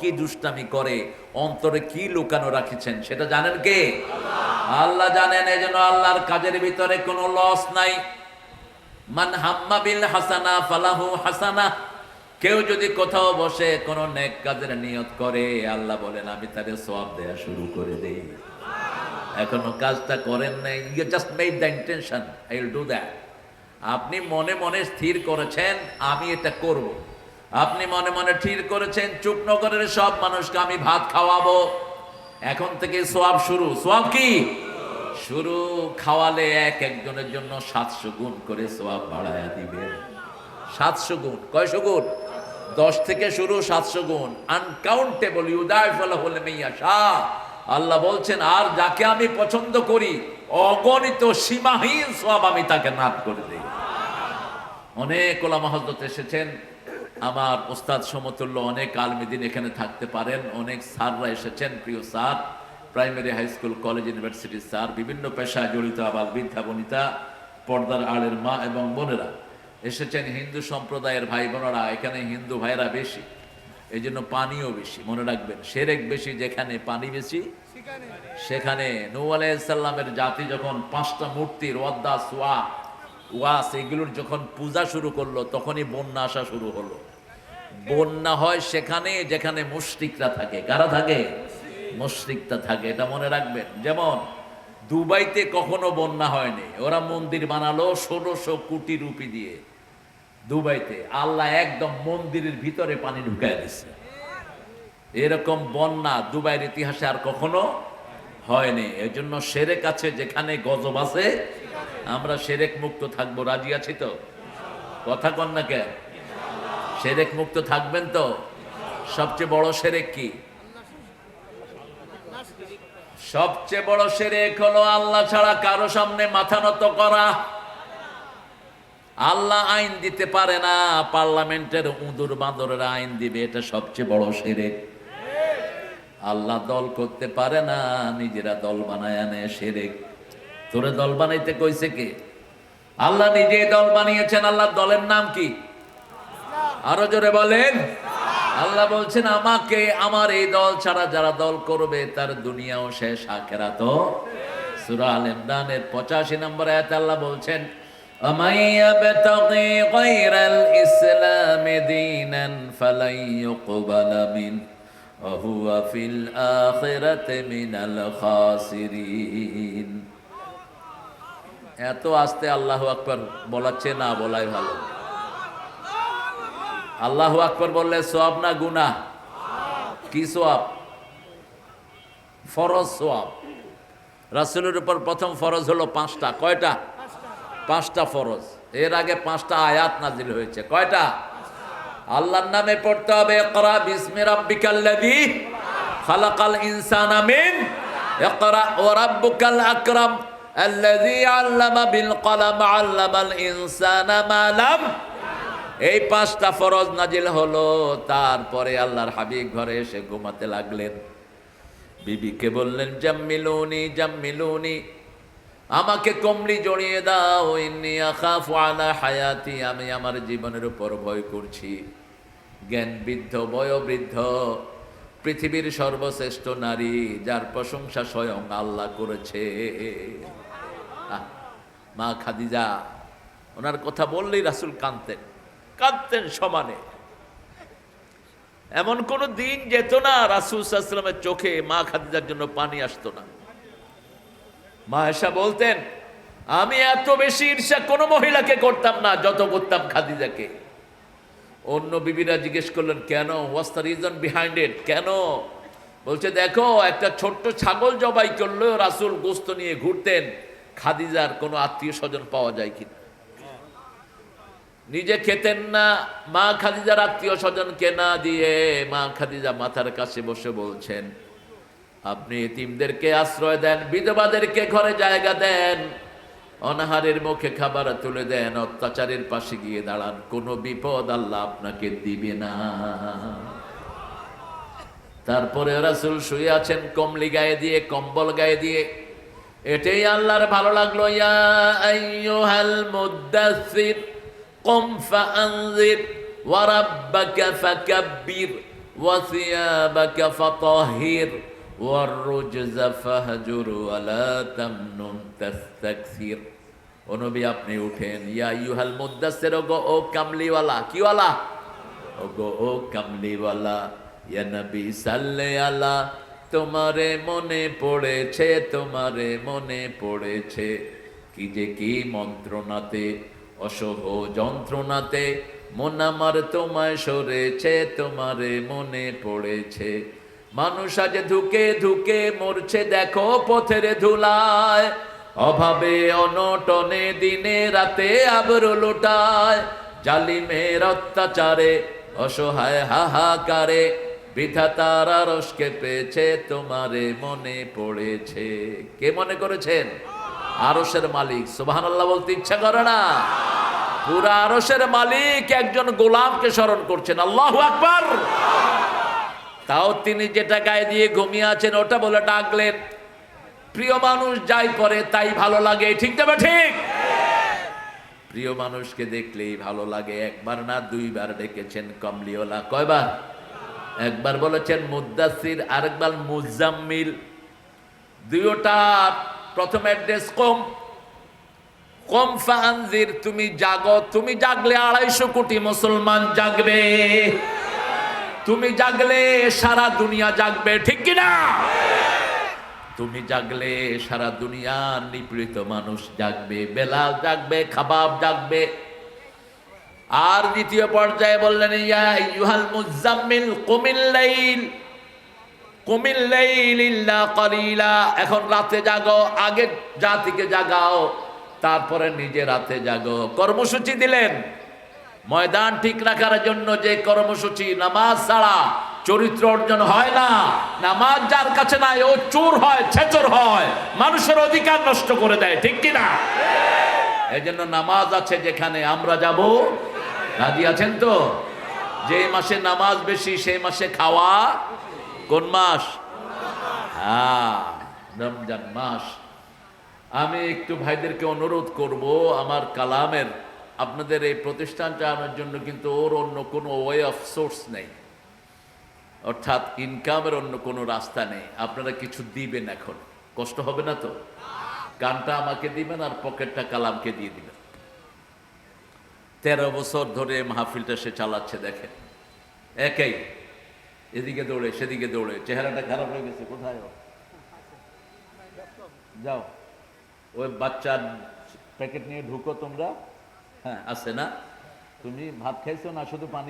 কি দুষ্টামি করে? অন্তরে কি লুকানো রাখিছেন? সেটা জানেন কে? আল্লাহ জানেন, এই জন্য আল্লাহর কাজের ভিতরে কোনো লস নাই। মান হাম্মা বিল হাসানা ফালাহু হাসানা। কেউ যদি কোথাও বসে কোন নেক কাজের নিয়ত করে, আল্লাহ বলেন, আমি তারে সওয়াব দেয়া শুরু করে দেই। এখনও কাজটা করেন নাই। You just made the intention I will do that আপনি মনে মনে স্থির করেছেন, আমি এটা করব। আপনি মনে মনে ঠিক করেছেন চুপনগরের সব মানুষকে আমি ভাত খাওয়াবো। এখন থেকে সোয়াব শুরু। সোয়াব কি? শুরু খাওয়ালে এক একজনের জন্য সাতশো গুণ করে সোয়াব বাড়ায়া দিবেন সাতশো গুণ, কয়শো গুণ? দশ থেকে শুরু সাতশো গুণ। আনকাউন্টেবল ইউদায় ফল হলে মেইয়া শাহ আল্লাহ বলছেন, আর যাকে আমি পছন্দ করি, অগণিত সীমাহীন সব আমি তাকে নাদ করে দিই। অনেক ওলামা হজরত এসেছেন আমার ওস্তাদ সমতুল্য অনেক আলমিদিন এখানে থাকতে পারেন। অনেক স্যাররা এসেছেন প্রিয় sir. Primary high school college ইউনিভার্সিটির স্যার। বিভিন্ন পেশায় জড়িত আবার বৃদ্ধা বনিতা পর্দার আড়ের মা এবং বোনেরা। এসেছেন হিন্দু সম্প্রদায়ের ভাই বোনেরা এখানে হিন্দু ভাইরা বেশি। এই জন্য পানিও বেশি মনে রাখবেন। সেরেক বেশি যেখানে পানি বেশি সেখানে। নৌ আলাইসাল্লামের জাতি যখন পাঁচটা মূর্তির ওয়াদ্দা সোয়া ওয়াস, এগুলোর যখন পূজা শুরু করল, তখনই বন্যা আসা শুরু হলো। বন্যা হয় সেখানে, যেখানে মুশরিকরা থাকে। কারা থাকে? মুশরিকটা থাকে, এটা মনে রাখবেন। যেমন, দুবাইতে কখনো বন্যা হয়নি। ওরা মন্দির বানালো ষোলোশো কোটি রুপি দিয়ে দুবাইতে। আল্লাহ একদম মন্দিরের ভিতরে পানি ঢুকাই দিচ্ছে এরকম বন্যা দুবাইয়ের ইতিহাসে আর কখনো হয়নি। এর জন্য সেরেক আছে, যেখানে গজব আছে, আমরা সেরেক মুক্ত থাকব। রাজি আছি তো? কথা কন না কেন? সেরেক মুক্ত থাকবেন তো? সবচেয়ে বড় সেরেক কি? সবচেয়ে বড় সেরেক হলো আল্লাহ ছাড়া কারও সামনে মাথা নত করা। আল্লাহ আইন দিতে পারে না, পার্লামেন্টের উদুর বাঁদরের আইন দিবে, এটা সবচেয়ে বড় সেরেক। আল্লাহ দল করতে পারে না নিজেরা দল বানায় আনে সেরেক তোরে দল বানাইতে কইছে কে আল্লাহ নিজেই দল বানিয়েছেন আল্লাহ দলের নাম কি আরো জোরে বলেন আল্লাহ বলছেন আমাকে আমার এই দল ছাড়া যারা দল করবে তার দুনিয়াও শেষ আখেরা তো সুরা আল ইমরানের পঁচাশি নম্বর আয়াতে আল্লাহ বলছেন ومن يبتغي غير الإسلام دينا فلن يقبل منه وهو في الآخرة من الخاسرين এত আস্তে আল্লাহ আকবর বলাচ্ছে না বলাই ভালো আল্লাহ আকবর বললে সোয়াব না গুনা কি সোয়াব ফরজ সোয়াব রাসুলের উপর প্রথম ফরজ হলো পাঁচটা কয়টা পাঁচটা ফরজ এর আগে পাঁচটা আয়াত নাজিল হয়েছে কয়টা আল্লাহর নামে পড়তে হবে, ইকরা বিসমি রাব্বিকাল্লাযী খালাকাল ইনসানা মিন, ইকরা ওয়া রাব্বুকাল আকরাম, আল্লাযী আল্লামা বিল কলম, আল্লামাল ইনসানা মা লাম। এই পাঁচটা ফরজ নাজিল হলো, তারপরে আল্লাহর হাবিব ঘরে এসে ঘুমাতে লাগলেন। বিবিকে বললেন, জাম্মিলুনি জাম্মিলুনি, আমাকে কমলি জড়িয়ে দাও, ইন্নি আখাফু আলা হায়াতি, আমি আমার জীবনের উপর ভয় করছি। জ্ঞান বৃদ্ধ বয়োবৃদ্ধ, পৃথিবীর সর্বশ্রেষ্ঠ নারী, যার প্রশংসা স্বয়ং আল্লাহ করেছে। মা খাদিজা, ওনার কথা বললেই রাসুল কাঁদতেন কাঁদতেন সমানে। এমন কোন দিন যেত না রাসুল সাল্লামের চোখে মা খাদিজার জন্য পানি আসতো না। মা এসা বলতেন, আমি এত বেশি ঈর্ষা কোনো মহিলাকে করতাম না, যত করতাম খাদিজাকে। অন্য বিবিরা জিজ্ঞেস করলেন, কেন? Was the reason behind it কেন? বলছে, দেখো, একটা ছোট্ট ছাগল জবাই করলেও রাসুল গোস্ত নিয়ে ঘুরতেন। খাদিজার কোনো আত্মীয় স্বজন পাওয়া যায় কিনা? নিজে খেতেন না, মা খাদিজার আত্মীয় স্বজনকে না দিয়ে মা খাদিজা মাথার কাছে বসে বলছেন, আপনি এতিমদেরকে আশ্রয় দেন, বিধবাদেরকে ঘরে জায়গা দেন। অনাহারের মুখে খাবার তুলে দেন, অত্যাচারের পাশে গিয়ে দাঁড়ান। কোনো বিপদ আল্লাহ আপনাকে দিবে না। তারপরে রাসুল শুয়ে আছেন কমলি গায়ে দিয়ে, কম্বল গায়ে দিয়ে। এটাই আল্লাহর ভালো লাগল, ইয়া ওয়ার্রোজা ফাহাজুর আলা তামনুম তাস্তাকসির। ও নবী, আপনি উঠেন। ইয়া ইউহাল মুদাসসির, গো ও কামলিওয়ালা। কিওয়ালা? ও গো ও কামলিওয়ালা। ইয়া নবী, সাল্লে আলা। তোমারে মনে পড়েছে, তোমারে মনে পড়েছে। কি যে কি মন্ত্রণাতে, অসহ যন্ত্রণাতে, মন আমার তোমায় সরেছে, তোমারে মনে পড়েছে। মানুষ আজ ধুকে ধুকে মরছে, দেখো পথের ধুলায়। অভাবে অনটনে দিনে রাতে আবরু লুটায়। জালিমের অত্যাচারে, অসহায় হাহাকারে। বিধাতার রসকে পেয়েছে, তোমারে মনে পড়েছে। কে মনে করেছেন? আরসের মালিক সুবাহান আল্লাহ বলতে ইচ্ছা করে না। পুরা আরসের মালিক একজন গোলামকে স্মরণ করছেন, আল্লাহ আকবার। তাও তিনি যেটা গায়ে দিয়ে ঘুমিয়ে আছেন, ওটা বলে ডাকলেন, প্রিয় মানুষ যাই করে তাই ভালো লাগে। ঠিক তবে ঠিক? প্রিয় মানুষকে দেখলেই ভালো লাগে। একবার না দুইবার ডেকেছেন কমলিওলা। কয়বার? একবার বলেছেন মুদাসির আরেকবার মুজাম্মিল। দুইটা, প্রথম অ্যাড্রেস, কম। কম ফানজির তুমি জাগো, তুমি জাগলে আড়াইশো কোটি মুসলমান জাগবে। তুমি জাগলে সারা দুনিয়া জাগবে, ঠিক কিনা? তুমি জাগলে সারা দুনিয়ার নিপীড়িত মানুষ জাগবে, বেলাল জাগবে, খাবাব জাগবে। আর দ্বিতীয় পর্যায়ে বললেন, ইয়া ইউহাল মুজাম্মিল কুমিল লাইল কুমিল লাইল ইল্লা কালিলা, এখন রাতে জাগো, আগে জাতিকে জাগাও, তারপরে নিজে রাতে জাগো। কর্মসূচি দিলেন। ময়দান ঠিক রাখার জন্য যে কর্মসূচি, নামাজ ছাড়া চরিত্র অর্জন হয় না। নামাজ যার কাছে নাই, ও চোর হয়, ছেচর হয়, মানুষের অধিকার নষ্ট করে দেয়, ঠিক কি না এই জন্য নামাজ আছে যেখানে আমরা যাব। রাজি আছেন তো? যে মাসে নামাজ বেশি সেই মাসে খাওয়া কোন মাস? হ্যাঁ রমজান মাস। আমি একটু ভাইদেরকে অনুরোধ করব, আমার কালামের আপনাদের এই প্রতিষ্ঠান চালানোর জন্য কিন্তু ওর অন্য কোনো ওয়ে অফ সোর্স নেই। অর্থাৎ ইনকামের অন্য কোনো রাস্তা নেই। আপনারা কিছু দিবেন এখন। কষ্ট হবে না তো? গানটা আমাকে দিবেন আর পকেটটা কালামকে দিয়ে দিবেন। তেরো বছর ধরে মাহফিলটা সে চালাচ্ছে, দেখেন। একাই। এদিকে দৌড়ে, সেদিকে দৌড়ে। চেহারাটা খারাপ হয়ে গেছে, কোথায়? যাও। ওই বাচ্চার প্যাকেট নিয়ে ঢুকো তোমরা। হ্যাঁ আছে না? তুমি ভাত খাইছো না শুধু পানি